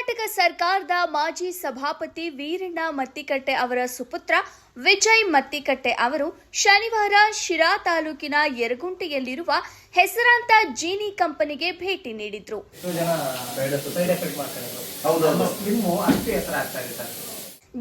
ಕರ್ನಾಟಕ ಸರ್ಕಾರದ ಮಾಜಿ ಸಭಾಪತಿ ವೀರಣ್ಣ ಮತ್ತಿಕಟ್ಟೆ ಅವರ ಸುಪುತ್ರ ವಿಜಯ್ ಮತ್ತಿಕಟ್ಟೆ ಅವರು ಶನಿವಾರ ಶಿರಾ ತಾಲೂಕಿನ ಯರಗುಂಟೆಯಲ್ಲಿರುವ ಹೆಸರಾಂತ ಜೀನಿ ಕಂಪನಿಗೆ ಭೇಟಿ ನೀಡಿದ್ರು.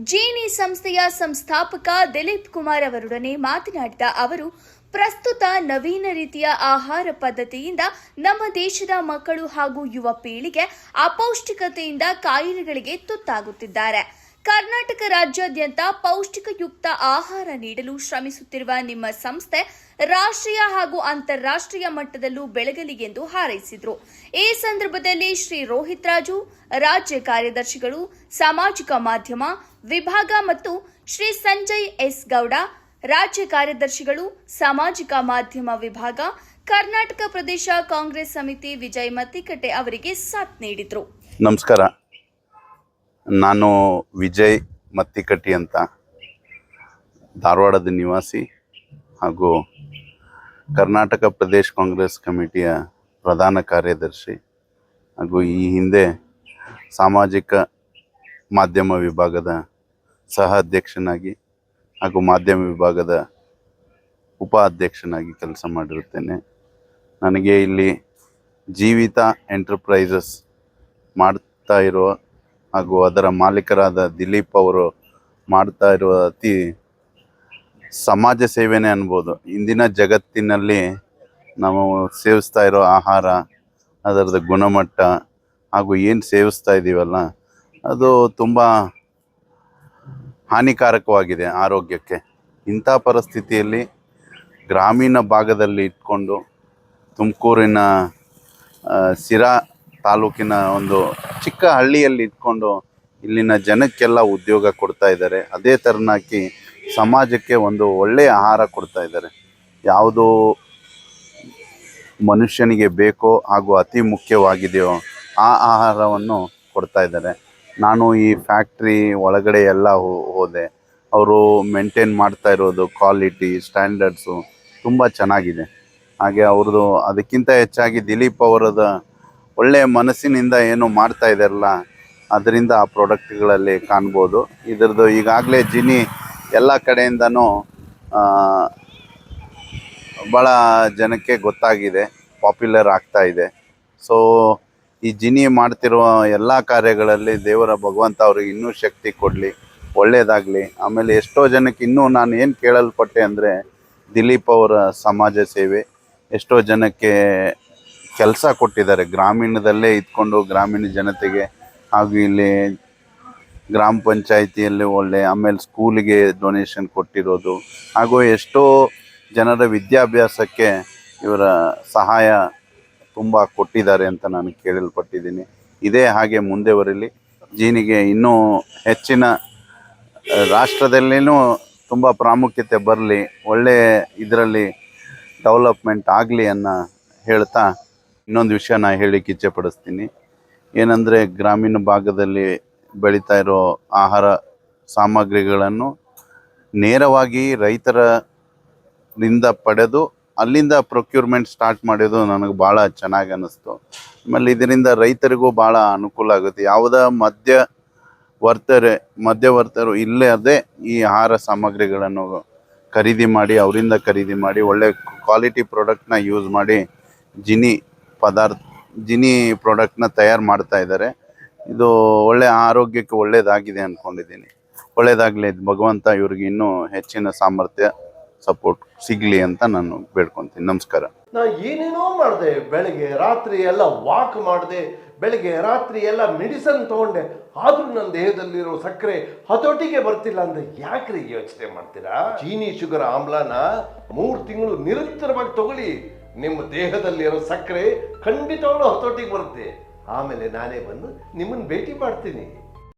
ಜೀನಿ ಸಂಸ್ಥೆಯ ಸಂಸ್ಥಾಪಕ ದಿಲೀಪ್ ಕುಮಾರ್ ಅವರೊಡನೆ ಮಾತನಾಡಿದ ಅವರು ಪ್ರಸ್ತುತ ನವೀನ ರೀತಿಯ ಆಹಾರ ಪದ್ಧತಿಯಿಂದ ನಮ್ಮ ದೇಶದ ಮಕ್ಕಳು ಹಾಗೂ ಯುವ ಪೀಳಿಗೆ ಅಪೌಷ್ಟಿಕತೆಯಿಂದ ಕಾಯಿಲೆಗಳಿಗೆ ತುತ್ತಾಗುತ್ತಿದ್ದಾರೆ. ಕರ್ನಾಟಕ ರಾಜ್ಯಾದ್ಯಂತ ಪೌಷ್ಟಿಕಯುಕ್ತ ಆಹಾರ ನೀಡಲು ಶ್ರಮಿಸುತ್ತಿರುವ ನಿಮ್ಮ ಸಂಸ್ಥೆ ರಾಷ್ಟ್ರೀಯ ಹಾಗೂ ಅಂತಾರಾಷ್ಟ್ರೀಯ ಮಟ್ಟದಲ್ಲೂ ಬೆಳಗಲಿ ಎಂದು ಹಾರೈಸಿದರು. ಈ ಸಂದರ್ಭದಲ್ಲಿ ಶ್ರೀ ರೋಹಿತ್ ರಾಜು, ರಾಜ್ಯ ಕಾರ್ಯದರ್ಶಿಗಳು, ಸಾಮಾಜಿಕ ಮಾಧ್ಯಮ, ವಿಭಾಗ ಮತ್ತು ಶ್ರೀ ಸಂಜಯ್ ಎಸ್ ಗೌಡ ರಾಜ್ಯ ಕಾರ್ಯದರ್ಶಿಗಳು, ಸಾಮಾಜಿಕ ಮಾಧ್ಯಮ ವಿಭಾಗ, ಕರ್ನಾಟಕ ಪ್ರದೇಶ ಕಾಂಗ್ರೆಸ್ ಸಮಿತಿ ವಿಜಯ್ ಮತ್ತಿಕಟ್ಟೆ ಅವರಿಗೆ ಸಾಥ್ ನೀಡಿದರು. ನಮಸ್ಕಾರ. ನಾನು ವಿಜಯ್ ಮತ್ತಿಕಟ್ಟಿ ಅಂತ ಧಾರವಾಡದ ನಿವಾಸಿ ಹಾಗೂ ಕರ್ನಾಟಕ ಪ್ರದೇಶ ಕಾಂಗ್ರೆಸ್ ಕಮಿಟಿಯ ಪ್ರಧಾನ ಕಾರ್ಯದರ್ಶಿ ಹಾಗೂ ಈ ಹಿಂದೆ ಸಾಮಾಜಿಕ ಮಾಧ್ಯಮ ವಿಭಾಗದ ಸಹ ಅಧ್ಯಕ್ಷನಾಗಿ ಹಾಗೂ ಮಾಧ್ಯಮ ವಿಭಾಗದ ಉಪ ಅಧ್ಯಕ್ಷನಾಗಿ ಕೆಲಸ ಮಾಡಿರುತ್ತೇನೆ. ನನಗೆ ಇಲ್ಲಿ ಜೀವಿತ ಎಂಟರ್ಪ್ರೈಸಸ್ ಮಾಡ್ತಾ ಇರೋ ಹಾಗೂ ಅದರ ಮಾಲೀಕರಾದ ದಿಲೀಪ್ ಅವರು ಮಾಡ್ತಾ ಇರುವ ಅತಿ ಸಮಾಜ ಸೇವೆನೇ ಅನ್ಬೋದು. ಇಂದಿನ ಜಗತ್ತಿನಲ್ಲಿ ನಾವು ಸೇವಿಸ್ತಾ ಇರೋ ಆಹಾರ ಅದರದ ಗುಣಮಟ್ಟ ಹಾಗೂ ಏನು ಸೇವಿಸ್ತಾ ಇದ್ದೀವಲ್ಲ ಅದು ತುಂಬ ಹಾನಿಕಾರಕವಾಗಿದೆ ಆರೋಗ್ಯಕ್ಕೆ. ಇಂಥ ಪರಿಸ್ಥಿತಿಯಲ್ಲಿ ಗ್ರಾಮೀಣ ಭಾಗದಲ್ಲಿ ಇಟ್ಕೊಂಡು ತುಮಕೂರಿನ ಸಿರಾ ತಾಲೂಕಿನ ಒಂದು ಚಿಕ್ಕ ಹಳ್ಳಿಯಲ್ಲಿ ಇಟ್ಕೊಂಡು ಇಲ್ಲಿನ ಜನಕ್ಕೆಲ್ಲ ಉದ್ಯೋಗ ಕೊಡ್ತಾ ಇದ್ದಾರೆ. ಅದೇ ಥರನಾಗಿ ಸಮಾಜಕ್ಕೆ ಒಂದು ಒಳ್ಳೆಯ ಆಹಾರ ಕೊಡ್ತಾ ಇದ್ದಾರೆ. ಯಾವುದು ಮನುಷ್ಯನಿಗೆ ಬೇಕೋ ಹಾಗೂ ಅತಿ ಮುಖ್ಯವಾಗಿದೆಯೋ ಆ ಆಹಾರವನ್ನು ಕೊಡ್ತಾ ಇದ್ದಾರೆ. ನಾನು ಈ ಫ್ಯಾಕ್ಟ್ರಿ ಒಳಗಡೆ ಎಲ್ಲ ಹೋದೆ. ಅವರು ಮೇಂಟೈನ್ ಮಾಡ್ತಾ ಇರೋದು ಕ್ವಾಲಿಟಿ ಸ್ಟ್ಯಾಂಡರ್ಡ್ಸು ತುಂಬ ಚೆನ್ನಾಗಿದೆ. ಹಾಗೆ ಅವ್ರದ್ದು ಅದಕ್ಕಿಂತ ಹೆಚ್ಚಾಗಿ ದಿಲೀಪ್ ಅವರದ ಒಳ್ಳೆಯ ಮನಸ್ಸಿನಿಂದ ಏನು ಮಾಡ್ತಾ ಇದ್ದಾರಲ್ಲ, ಅದರಿಂದ ಆ ಪ್ರಾಡಕ್ಟ್ಗಳಲ್ಲಿ ಕಾಣ್ಬೋದು. ಇದರದ್ದು ಈಗಾಗಲೇ ಜಿನಿ ಎಲ್ಲ ಕಡೆಯಿಂದನೂ ಭಾಳ ಜನಕ್ಕೆ ಗೊತ್ತಾಗಿದೆ ಪಾಪ್ಯುಲರ್ ಆಗ್ತಾ ಇದೆ. ಸೊ ಈ ಜಿನಿ ಮಾಡ್ತಿರುವ ಎಲ್ಲ ಕಾರ್ಯಗಳಲ್ಲಿ ದೇವರ ಭಗವಂತ ಅವ್ರಿಗೆ ಇನ್ನೂ ಶಕ್ತಿ ಕೊಡಲಿ ಒಳ್ಳೆಯದಾಗಲಿ ಆಮೇಲೆ ಎಷ್ಟೋ ಜನಕ್ಕೆ ಇನ್ನೂ ನಾನು ಏನು ಕೇಳಲ್ಪಟ್ಟೆ ಅಂದರೆ ದಿಲೀಪ್ ಅವರ ಸಮಾಜ ಸೇವೆ. ಎಷ್ಟೋ ಜನಕ್ಕೆ ಕೆಲಸ ಕೊಟ್ಟಿದ್ದಾರೆ, ಗ್ರಾಮೀಣದಲ್ಲೇ ಇದ್ಕೊಂಡು ಗ್ರಾಮೀಣ ಜನತೆಗೆ. ಹಾಗೂ ಇಲ್ಲಿ ಗ್ರಾಮ ಪಂಚಾಯಿತಿಯಲ್ಲಿ ಒಳ್ಳೆ, ಆಮೇಲೆ ಸ್ಕೂಲಿಗೆ ಡೊನೇಷನ್ ಕೊಟ್ಟಿರೋದು. ಹಾಗೂ ಎಷ್ಟೋ ಜನರ ವಿದ್ಯಾಭ್ಯಾಸಕ್ಕೆ ಇವರ ಸಹಾಯ ತುಂಬ ಕೊಟ್ಟಿದ್ದಾರೆ ಅಂತ ನಾನು ಕೇಳಲ್ಪಟ್ಟಿದ್ದೀನಿ. ಇದೇ ಹಾಗೆ ಮುಂದೆ ಬರಲಿ. ಜೀನಿಗೆ ಇನ್ನೂ ಹೆಚ್ಚಿನ ರಾಷ್ಟ್ರದಲ್ಲಿನೂ ತುಂಬ ಪ್ರಾಮುಖ್ಯತೆ ಬರಲಿ, ಒಳ್ಳೆ ಇದರಲ್ಲಿ ಡೆವಲಪ್ಮೆಂಟ್ ಆಗಲಿ ಅನ್ನೋ ಹೇಳ್ತಾ ಇನ್ನೊಂದು ವಿಷಯ ನಾನು ಹೇಳಿಕ್ಕೆ ಇಚ್ಛೆ ಪಡಿಸ್ತೀನಿ. ಏನಂದರೆ ಗ್ರಾಮೀಣ ಭಾಗದಲ್ಲಿ ಬೆಳೀತಾ ಇರೋ ಆಹಾರ ಸಾಮಗ್ರಿಗಳನ್ನು ನೇರವಾಗಿ ರೈತರಿಂದ ಪಡೆದು ಅಲ್ಲಿಂದ ಪ್ರೊಕ್ಯೂರ್ಮೆಂಟ್ ಸ್ಟಾರ್ಟ್ ಮಾಡಿದ್ದು ನನಗೆ ಭಾಳ ಚೆನ್ನಾಗಿ ಅನ್ನಿಸ್ತು. ಆಮೇಲೆ ಇದರಿಂದ ರೈತರಿಗೂ ಭಾಳ ಅನುಕೂಲ ಆಗುತ್ತೆ. ಯಾವುದೇ ಮಧ್ಯ ವರ್ತರೆ ಮಧ್ಯವರ್ತರು ಇಲ್ಲದೆ ಈ ಆಹಾರ ಸಾಮಗ್ರಿಗಳನ್ನು ಖರೀದಿ ಮಾಡಿ, ಅವರಿಂದ ಖರೀದಿ ಮಾಡಿ, ಒಳ್ಳೆ ಕ್ವಾಲಿಟಿ ಪ್ರಾಡಕ್ಟ್ನ ಯೂಸ್ ಮಾಡಿ ಜಿನಿ ಪದಾರ್ಥ, ಜಿನಿ ಪ್ರಾಡಕ್ಟ್ನ ತಯಾರು ಮಾಡ್ತಾ ಇದ್ದಾರೆ. ಇದು ಒಳ್ಳೆ ಆರೋಗ್ಯಕ್ಕೆ ಒಳ್ಳೆಯದಾಗಿದೆ ಅಂದ್ಕೊಂಡಿದ್ದೀನಿ ಒಳ್ಳೆಯದಾಗಲಿ ಭಗವಂತ ಇವ್ರಿಗೆ ಇನ್ನೂ ಹೆಚ್ಚಿನ ಸಾಮರ್ಥ್ಯ. ಸಪೋರ್ಟ್ ಸಿಗ್ಲಿ ಅಂತ ನಾನು ಬೇಡ್ಕೊಂತೀನಿ. ನಮಸ್ಕಾರ. ನಾ ಏನೇನೋ ಮಾಡಿದೆ, ಬೆಳಿಗ್ಗೆ ರಾತ್ರಿ ಎಲ್ಲ ವಾಕ್ ಮಾಡಿದೆ, ಬೆಳಿಗ್ಗೆ ರಾತ್ರಿ ಎಲ್ಲ ಮೆಡಿಸನ್ ತಗೊಂಡೆ. ಆದ್ರೂ ನನ್ನ ದೇಹದಲ್ಲಿರೋ ಸಕ್ಕರೆ ಹತೋಟಿಗೆ ಬರ್ತಿಲ್ಲ ಅಂದ್ರೆ ಯಾಕ್ರಿ ಯೋಚನೆ ಮಾಡ್ತೀರಾ? ಚೀನಿ ಶುಗರ್ ಆಮ್ಲಾನ ಮೂರು ತಿಂಗಳು ನಿರಂತರವಾಗಿ ತಗೊಳ್ಳಿ. ನಿಮ್ಮ ದೇಹದಲ್ಲಿರೋ ಸಕ್ಕರೆ ಖಂಡಿತವಾಗ್ಲೂ ಹತೋಟಿಗೆ ಬರುತ್ತೆ. ಆಮೇಲೆ ನಾನೇ ಬಂದು ನಿಮ್ಮನ್ನ ಭೇಟಿ ಮಾಡ್ತೀನಿ.